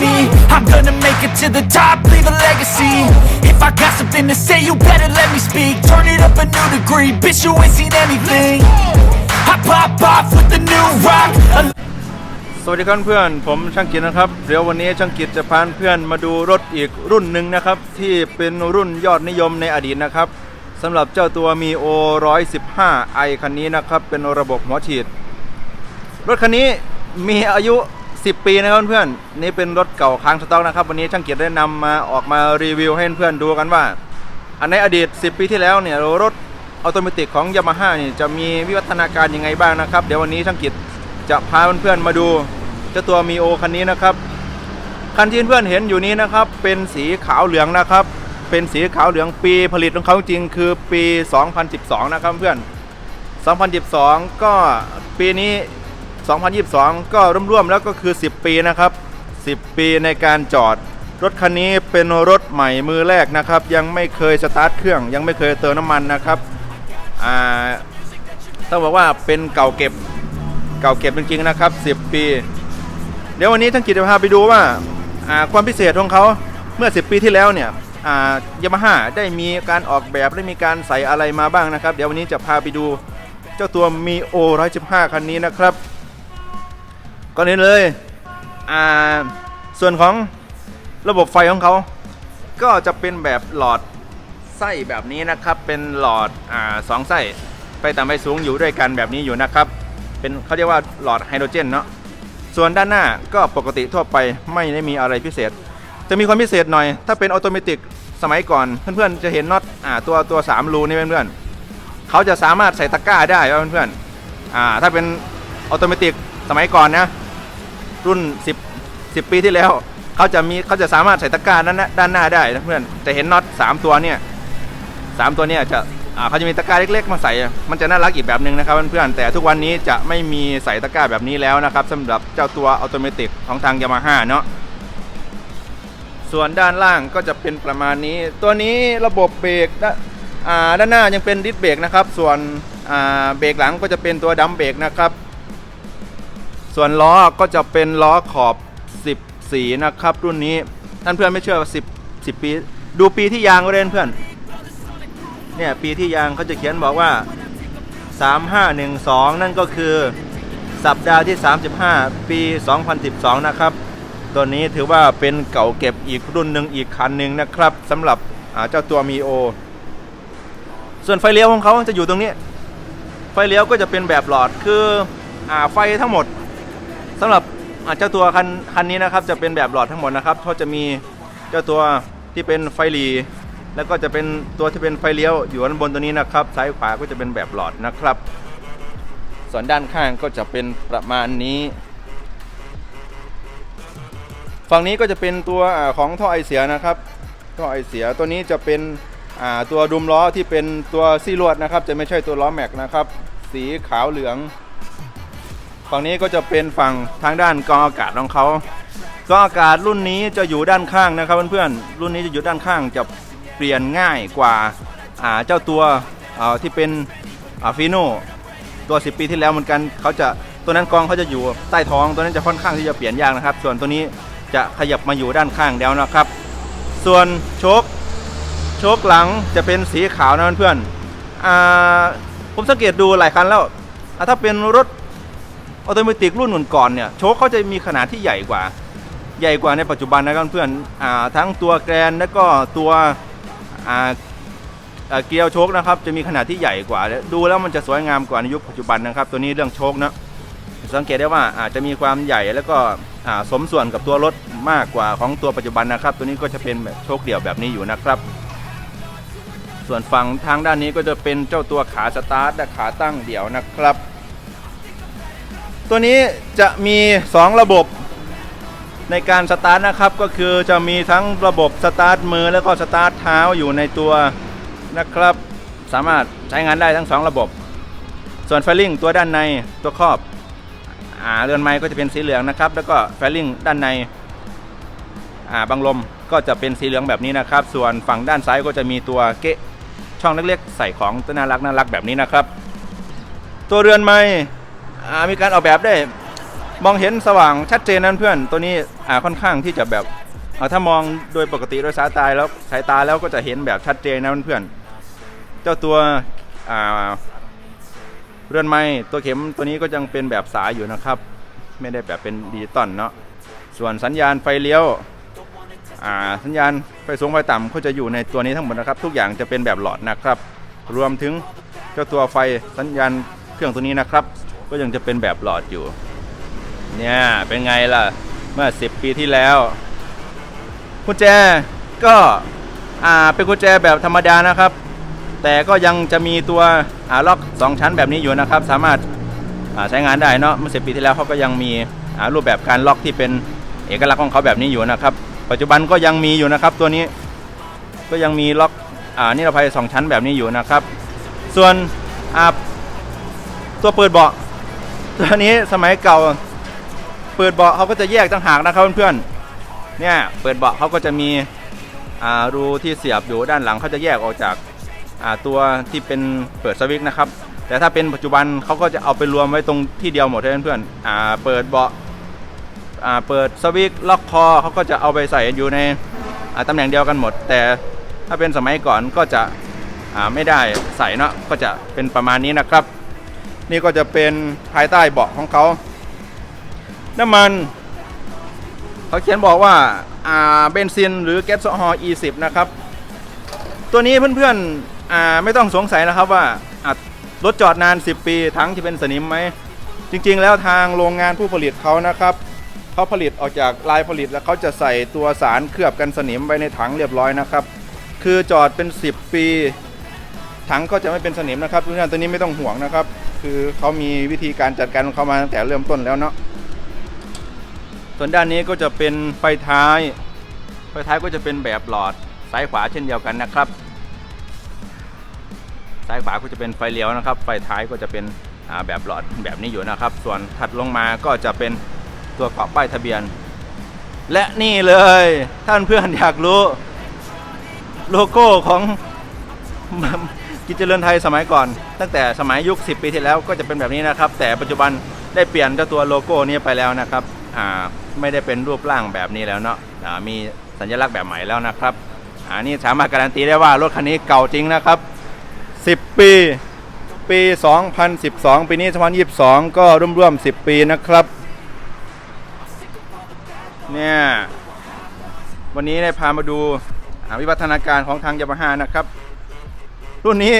me. I'm gonna make it to the top, leave a legacy. If I got something to say, you better let me speak. Turn it up a new degree, bitch, you ain't seen anything. I pop off with the new rock. สวัสดีครับเพื่อนผมช่างกิจนะครับ เดี๋ยววันนี้ช่างกิจจะพาเพื่อนมาดูรถอีกรุ่นหนึ่งนะครับ ที่เป็นรุ่นยอดนิยมในอดีตนะครับสำหรับเจ้าตัวมีโอ115 i คันนี้นะครับ เป็นระบบหัวฉีด รถคันนี้มีอายุ 10 ปีนะครับเพื่อนๆนี่เป็นรถเก่าค้างสต็อกนะครับวันนี้ช่างเกียร์ได้นำมาออกมารีวิวให้เพื่อนๆดูกันว่า อันในอดีต 10 ปีที่แล้วเนี่ยรถออโตเมติของยามาฮ่านี่จะมีวิวัฒนาการยังไงบ้างนะครับ เดี๋ยววันนี้ช่างกิจจะพาเพื่อนๆมาดูเจ้าตัวมีโอคันนี้นะครับคันที่เพื่อนเห็นอยู่นี้นะครับ เป็นสีขาวเหลืองนะครับ เป็นสีขาวเหลืองปีผลิตของเขาจริงคือปี 2012 นะครับเพื่อน 2012 ก็ปีนี้ 2022 ก็ร่วมๆแล้วก็คือ 10 ปีนะครับ 10 ปีในการจอด รถคันนี้เป็นรถใหม่มือแรกนะครับ ยังไม่เคยสตาร์ทเครื่อง ยังไม่เคยเติมน้ำมันนะครับต้องบอกว่าเป็นเก่าเก็บเก่าเก็บจริงๆนะครับ 10 ปี เดี๋ยววันนี้ท่านกิจจะพาไปดูว่าอ่าความพิเศษของเขาเมื่อ 10 ปีที่แล้วเนี่ยยามาฮ่าได้มีการออกแบบได้มีการใส่อะไรมาบ้างนะครับ เดี๋ยววันนี้จะพาไปดูเจ้าตัวมีโอ115คันนี้นะครับ ก่อนอื่นเลยอ่าส่วนของระบบไฟของเขา ก็จะเป็นแบบหลอดไส้แบบนี้นะครับ เป็นหลอดอ่าสองไส้ไฟต่ำไฟสูงอยู่ด้วยกันแบบนี้อยู่นะครับ เป็นเขาเรียกว่าหลอดไฮโดรเจนเนาะส่วนด้านหน้าก็ปกติทั่วไปไม่ได้มีอะไรพิเศษ จะมีความพิเศษหน่อย ถ้าเป็นออโตเมติกสมัยก่อน เพื่อนๆจะเห็นน็อตอ่าตัวตัว3รูนี่เพื่อนๆเขาจะสามารถใส่ตะกร้าได้เพื่อนๆอ่าถ้าเป็นออโตเมติกสมัยก่อนนะ รุ่น 10 10 ปีที่แล้วเขาจะมีเขาจะสามารถใส่ตะกร้าด้านน้าด้านหน้าได้นะเพื่อนจะเห็นน็อต3ตัวเนี่ยสามตัวเนี่ยจะอ่าเขาจะมีตะกร้าเล็ก ๆ มาใส่ มันจะน่ารักอีกแบบหนึ่งนะครับเพื่อนๆแต่ทุกวันนี้จะไม่มีใส่ตะกร้าแบบนี้แล้วนะครับสำหรับเจ้าตัวออโตเมติของทางยามาฮ่าเนาะส่วนด้านล่างก็จะเป็นประมาณนี้ ตัวนี้ระบบเบรกด้านหน้ายังเป็นดิสเบรกนะครับ ส่วนเบรกหลังก็จะเป็นตัวดัมเบรกนะครับ ส่วนล้อก็จะเป็นล้อขอบ 10 สีนะครับ รุ่นนี้ท่านเพื่อนไม่เชื่อว่า10 10 ปี ดูปีที่ยางก็ได้เพื่อน เนี่ยปีที่ยางเขาจะเขียนบอกว่า 3512 นั่นก็คือสัปดาห์ที่ 35 ปี 2012 นะครับ ตัวนี้ถือว่าเป็นเก่าเก็บอีกรุ่นหนึ่งอีกคันหนึ่งนะครับสำหรับเจ้าตัวมีโอ ส่วนไฟเลี้ยวของเขาจะอยู่ตรงนี้ ไฟเลี้ยวก็จะเป็นแบบหลอดคืออไฟทั้งหมด สำหรับเจ้าตัวคันคันนี้นะครับจะเป็นแบบหลอดทั้งหมดนะครับเขาจะมีเจ้าตัวที่เป็นไฟหลีแล้วก็จะเป็นตัวที่เป็นไฟเลี้ยวอยู่ด้านบนตัวนี้นะครับซ้ายขวาก็จะเป็นแบบหลอดนะครับ ส่วนด้านข้างก็จะเป็นประมาณนี้ ฝั่งนี้ก็จะเป็นตัวของท่อไอเสียนะครับท่อไอเสียตัวนี้จะเป็นตัวดุมล้อที่เป็นตัวซี่ลวดนะครับ จะไม่ใช่ตัวล้อแม็กนะครับ สีขาวเหลือง ฝั่งนี้ก็จะเป็นฝั่งทางด้านกองอากาศของเขากองอากาศรุ่นนี้จะอยู่ด้านข้างนะครับเพื่อนๆรุ่นนี้จะอยู่ด้านข้างจะเปลี่ยนง่ายกว่าเจ้าตัวที่เป็นฟีโนตัว 10 ปีที่แล้วเหมือนกันเขาจะตัวนั้นกองเขาจะอยู่ใต้ท้องตัวนั้นจะค่อนข้างที่จะเปลี่ยนยากนะครับ ส่วนตัวนี้จะขยับมาอยู่ด้านข้างแล้วนะครับ ส่วนโชคโชคหลังจะเป็นสีขาวนะเพื่อนๆผมสังเกตดูหลายคันแล้วถ้าเป็นรถ ออโตเมติกรุ่นก่อนเนี่ยโชคเขาจะมีขนาดที่ใหญ่กว่า ใหญ่กว่าในปัจจุบันนะครับเพื่อนอทั้งตัวแกรนแล้วก็ตัวเกียวโชคนะครับจะมีขนาดที่ใหญ่กว่า ดูแล้วมันจะสวยงามกว่าในยุคปัจจุบันนะครับ ตัวนี้เรื่องโชคนะสังเกตได้ว่าอาจจะมีความใหญ่แล้วก็สมส่วนกับตัวรถมากกว่าของตัวปัจจุบันนะครับ ตัวนี้ก็จะเป็นแบบโชคเดี่ยวแบบนี้อยู่นะครับ ส่วนฝั่งทางด้านนี้ก็จะเป็นเจ้าตัวขาสตาร์ทและขาตั้งเดี่ยวนะครับ ตัวนี้จะมี 2 ระบบในการสตาร์ทนะครับก็คือจะมีทั้งระบบสตาร์ทมือแล้วก็สตาร์ทเท้าอยู่ในตัวนะครับ สามารถใช้งานได้ทั้ง 2 ระบบ ส่วนไฟลิงตัวด้านในตัวครอบอ่าเรือนไม้ก็จะเป็นสีเหลืองนะครับ แล้วก็ไฟลิงด้านในอ่าบังลมก็จะเป็นสีเหลืองแบบนี้นะครับ ส่วนฝั่งด้านซ้ายก็จะมีตัวเกะช่องเล็กๆใส่ของตัวน่ารักน่ารักแบบนี้นะครับ ตัวเรือนไม้ อ่ามีการออกแบบได้ มองเห็นสว่างชัดเจนนั้นเพื่อนตัวนี้อ่าค่อนข้างที่จะแบบอ่าถ้ามองโดยปกติโดยสายตาแล้วสายตาแล้วก็จะเห็นแบบชัดเจนนะเพื่อนเจ้าตัวอ่าเรือนไม้ตัวเข็มตัวนี้ก็ยังเป็นแบบสายอยู่นะครับ ไม่ได้แบบเป็นดิจิตอลเนาะส่วนสัญญาณไฟเลี้ยวสัญญาณไฟสูงไฟต่ำก็จะอยู่ในตัวนี้ทั้งหมดนะครับ ทุกอย่างจะเป็นแบบหลอดนะครับ รวมถึงเจ้าตัวไฟสัญญาณเครื่องตัวนี้นะครับ ก็ยังจะเป็นแบบหลอดอยู่ เนี่ย เป็นไงล่ะ เมื่อ 10 ปีที่แล้วกุญแจก็อ่าเป็นกุญแจแบบธรรมดานะครับ แต่ก็ยังจะมีตัวอ่าล็อก 2 ชั้นแบบนี้อยู่นะครับ สามารถอ่าใช้งานได้เนาะเมื่อ10ปีที่แล้วเขาก็ยังมีอ่ารูปแบบการล็อกที่เป็นเอกลักษณ์ของเขาแบบนี้อยู่นะครับ ปัจจุบันก็ยังมีอยู่นะครับ ตัวนี้ก็ยังมีล็อกอ่านิรภัย2ชั้นแบบนี้อยู่นะครับ ส่วนอ่าตัวเปิดเบาะ ตัวนี้สมัยเก่า เปิดเบาะเขาก็จะแยกต่างหากนะครับเพื่อนๆเนี่ยเปิดเบาะเขาก็จะมีรูที่เสียบอยู่ด้านหลังเขาจะแยกออกจากาตัวที่เป็นเปิดสวิตช์นะครับ แต่ถ้าเป็นปัจจุบันเขาก็จะเอาไปรวมไว้ตรงที่เดียวหมดเลยเพื่อนๆเปิดเบาะเปิดสวิตช์ล็อกคอเขาก็จะเอาไปใส่อยู่ในตำแหน่งเดียวกันหมด แต่ถ้าเป็นสมัยก่อนก็จะไม่ได้ใส่เนาะก็จะเป็นประมาณนี้นะครับ นี่ก็จะเป็นภายใต้เบาะของเขาน้ำมัน เขาเขียนบอกว่าอ่าเบนซินหรือแก๊สโซฮอล์ E10 นะครับ ตัวนี้เพื่อนๆอ่าไม่ต้องสงสัยนะครับว่ารถจอดนาน 10 ปีทั้งจะเป็นสนิมไหม จริงๆ แล้วทางโรงงานผู้ผลิตเขานะครับเขาผลิตออกจากลายผลิตแล้วเขาจะใส่ตัวสารเคลือบกันสนิมไว้ในถังเรียบร้อยนะครับ คือจอดเป็น 10 ปี ถังก็จะไม่เป็นสนิมนะครับเพื่อนตัวนี้ไม่ต้องห่วงนะครับ คือเขามีวิธีการจัดการของเขามาตั้งแต่เริ่มต้นแล้วเนาะส่วนด้านนี้ก็จะเป็นไฟท้าย ไฟท้ายก็จะเป็นแบบหลอดซ้ายขวาเช่นเดียวกันนะครับ ซ้ายขวาก็จะเป็นไฟเลี้ยวนะครับ ไฟท้ายก็จะเป็นแบบหลอดแบบนี้อยู่นะครับ ส่วนถัดลงมาก็จะเป็นตัวเกาะป้ายทะเบียน และนี่เลยท่านเพื่อนอยากรู้ โลโก้ของ กิจเจริญไทยสมัยก่อน ตั้งแต่สมัยยุค 10 ปีที่แล้วก็จะเป็นแบบนี้นะครับ แต่ปัจจุบันได้เปลี่ยนเจ้าตัวโลโก้นี้ไปแล้วนะครับอ่าไม่ได้เป็นรูปร่างแบบนี้แล้วเนาะอ่ามีสัญลักษณ์แบบใหม่แล้วนะครับอ่านี่สามารถการันตีได้ว่ารถคันนี้เก่าจริงนะครับ 10 ปี ปี 2012 ปีนี้ 2022 ก็ร่วมๆ 10 ปีนะครับ เนี่ย วันนี้ได้พามาดูวิวัฒนาการของทางยามาฮ่านะครับ รุ่นนี้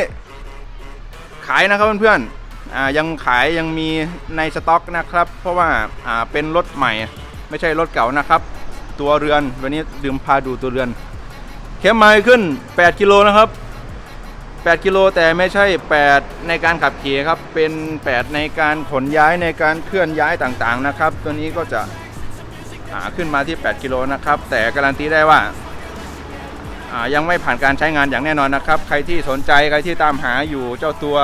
ขายนะครับเพื่อนๆอ่ายังขายยังมีในสต็อกนะครับ เพราะว่าอ่าเป็นรถใหม่ ไม่ใช่รถเก่านะครับ ตัวเรือนวันนี้ดื่มพาดูตัวเรือน เข้มไม้ขึ้น 8 กิโลนะครับ 8 กิโลแต่ไม่ใช่ 8 ในการขับขี่ครับ เป็น 8 ในการขนย้ายในการเคลื่อนย้ายต่างๆนะครับ ตัวนี้ก็จะขึ้นมาที่ 8 กิโลนะครับ แต่การันตีได้ว่า ยังไม่ผ่านการใช้งานอย่างแน่นอนนะครับ ใครที่สนใจใครที่ตามหาอยู่เจ้าตัว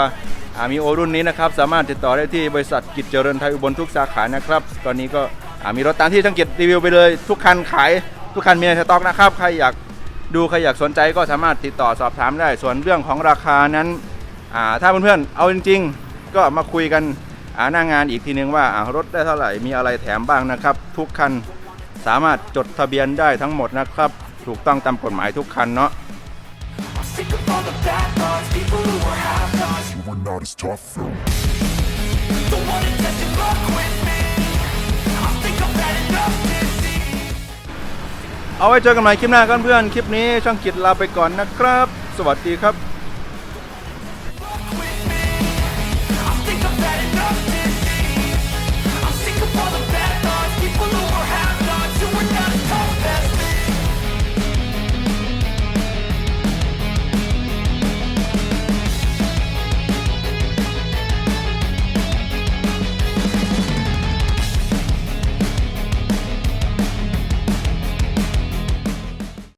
มีโอรุ่นนี้นะครับ สามารถติดต่อได้ที่บริษัทกิจเจริญไทยอุบลทุกสาขานะครับ ตอนนี้ก็มีรถตามที่ทั้งกิจรีวิวไปเลย ทุกคันขายทุกคันมีในสต็อกนะครับ ใครอยากดูใครอยากสนใจก็สามารถติดต่อสอบถามได้ ส่วนเรื่องของราคานั้นถ้าเพื่อนๆเอาจริง ๆ ก็มาคุยกันหน้างานอีกทีนึงว่ารถได้เท่าไหร่มีอะไรแถมบ้างนะครับ ทุกคันสามารถจดทะเบียนได้ทั้งหมดนะครับ ถูกต้องตามกฎหมายทุกคันเนาะเอาไว้เจอกันใหม่คลิปหน้ากันเพื่อน คลิปนี้ช่องกิจลาไปก่อนนะครับ สวัสดีครับ